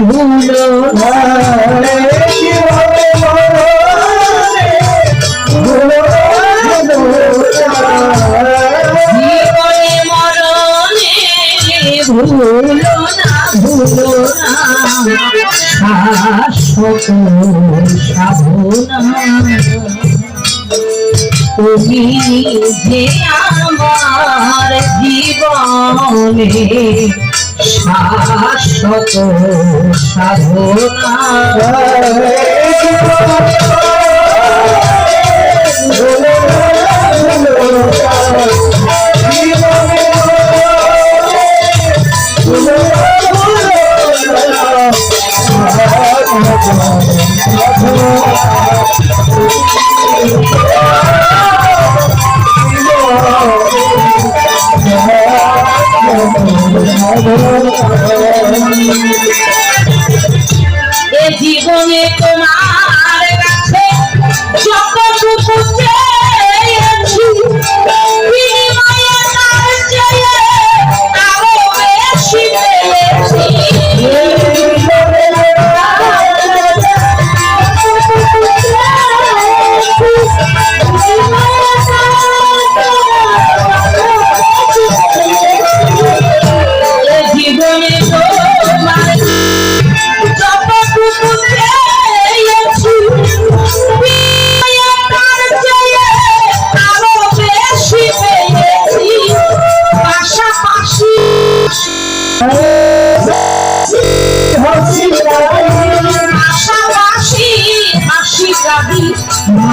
ভুলো না ভুলো না ভুলো না শাশ্বত সাধনা তুমি যে আমার জীবনে সাধনা। এ জীবনে তোমার কাছে যত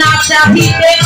না চাহিতে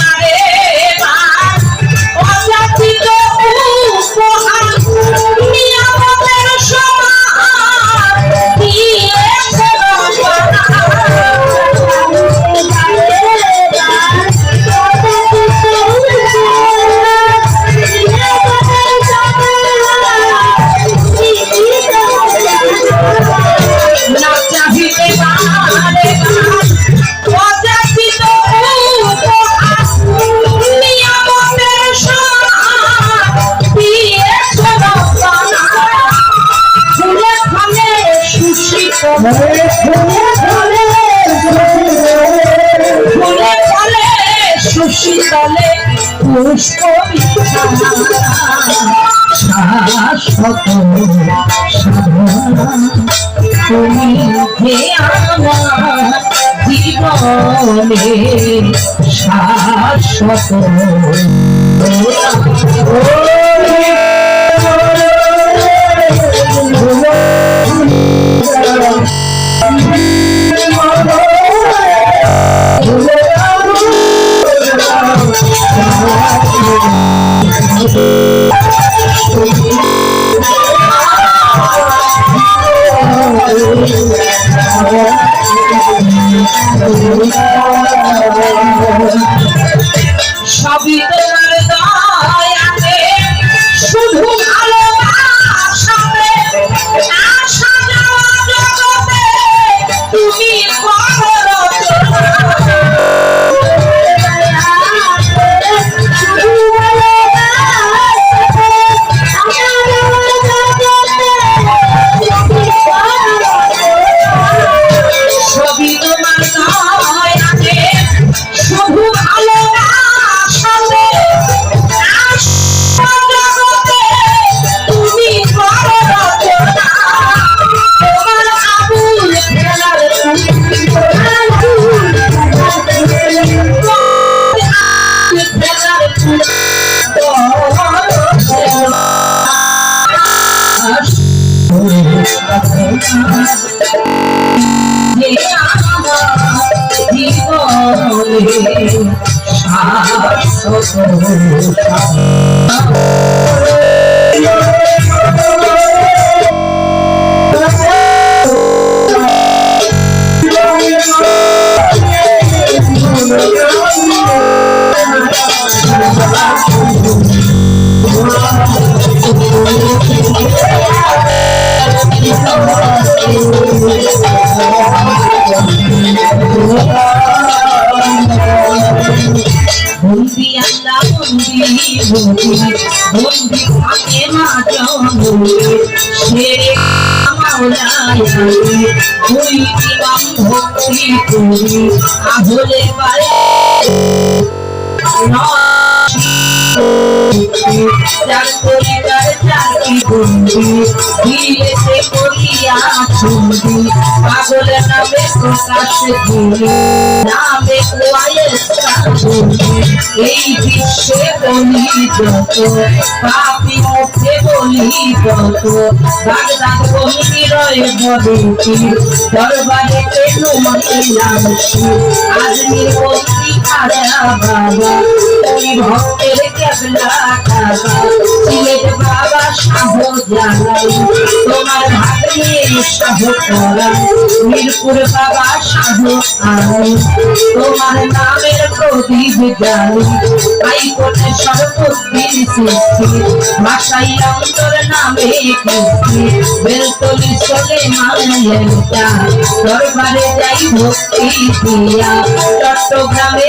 শীতলে পুষ্প শাশ্বত তুমি জীবনে শাশ্বত ありが。জীবনে আহলে পারে চার পরিবার চারি বন্দি দিলেতে করিয়া চুন্দি পাগল এই বিশ্বে বলি যত পাপি মুখে বলি যত বাগদাদ বন্দি রয় বদতি দরবারে পেলু মহিলাম আজমির বন্দি খাজা বাবা ভক্তের কেবলা সিলেট মিরপুর বাবা তোমার নামের প্রদীপ অন্তর নামে বেলতলি চলে দরবারে যাই ভক্তি দিয়া চট্টগ্রামে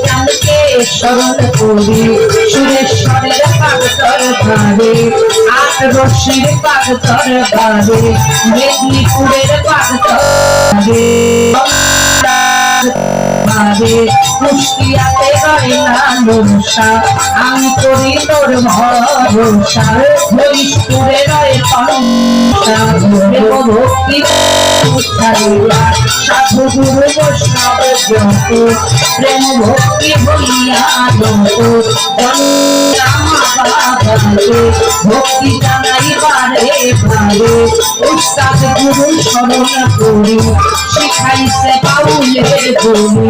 চাঁদকে স্মরণ করি সুরেশ্বরের পাগতর বারে আট রশির পাগতর বারে মেদিনীপুরের পাগতর কুষ্টিয়াতে রইলা নরসা আমি করি তোর ভরসা হরিশপুরে রয়ে সাধু গুরু বৈষ্ণব প্রেম ভক্তি যত ভক্তি জানাই বারে উস্তাদ গুরু স্মরণ করি, শিখাইছে বলি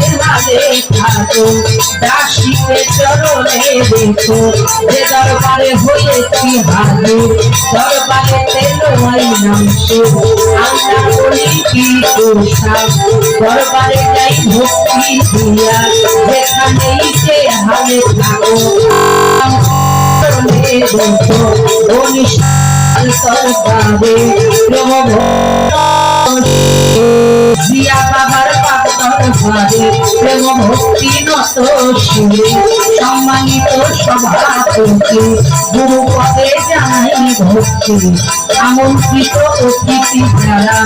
হালে থাকো, দাসীকে চরণে রেখো যে দরবারে হয়েছি হাজির দরবারে তেলো নাম আমরা বলি, কি তুষার দরবারে যাই ভক্তি দিয়া, যেখানেই যে হালে থাকো। জিয়া বাবার ঘরে প্রেম ভক্তি নত শিরে সম্মানিত সভাপতি গুরু পদে জানাই ভক্তি। আমন্ত্রিত অতিথি যারা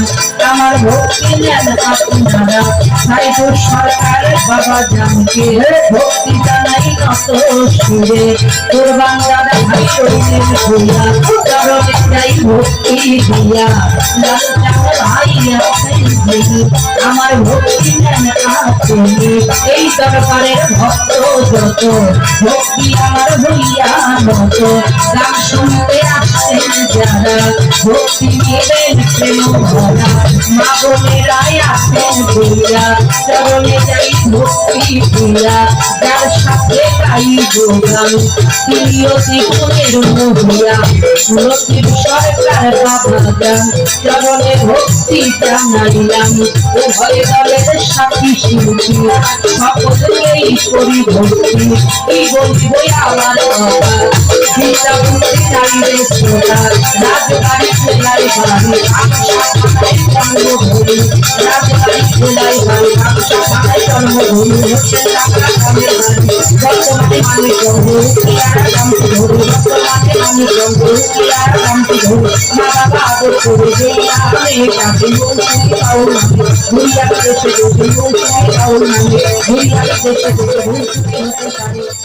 আমার ভক্তি নেন আপনারা সাইদুর সরকার বাবা জানকে ভক্তি জানাই নত শিরে তোর বাংলার ভাই রইলেন হইয়া চরণে যাই ভক্তি দিয়া। আমার ভক্তি নেন তুমি এই দরবারের ভক্ত যত ভক্তি আমার হইয়া নত গান শুনতে আসছেন যারা, ভক্তি নিবেন প্রেম ভরা। মা বোনেরাই আসেন দিয়া চরণে যাই ভক্তি দিয়া যার সাথে গাইব গান তিনি অতি গুণের মহিয়া। সুরতির সরকার বাবা গান ভক্তি জানাইলাম। উভয় দলের সাথী শিল্পী সকলকেই করি এই বলব আমার বাবা চিন্তা বুদ্ধি চাইবে শ্রোতা রাজবাড়ি খোলাই বাড়ি আমি জন্মভূমি রাজবাড়ি খোলাই বাড়ি আমি জন্মভূমি হচ্ছে টাকা কামের বাড়ি আমি জন্ম আর কামটি ধরি বর্তমানে আমি জন্ম আর কামটি ধরি মা বাবা আদর করে আমি হতে পারে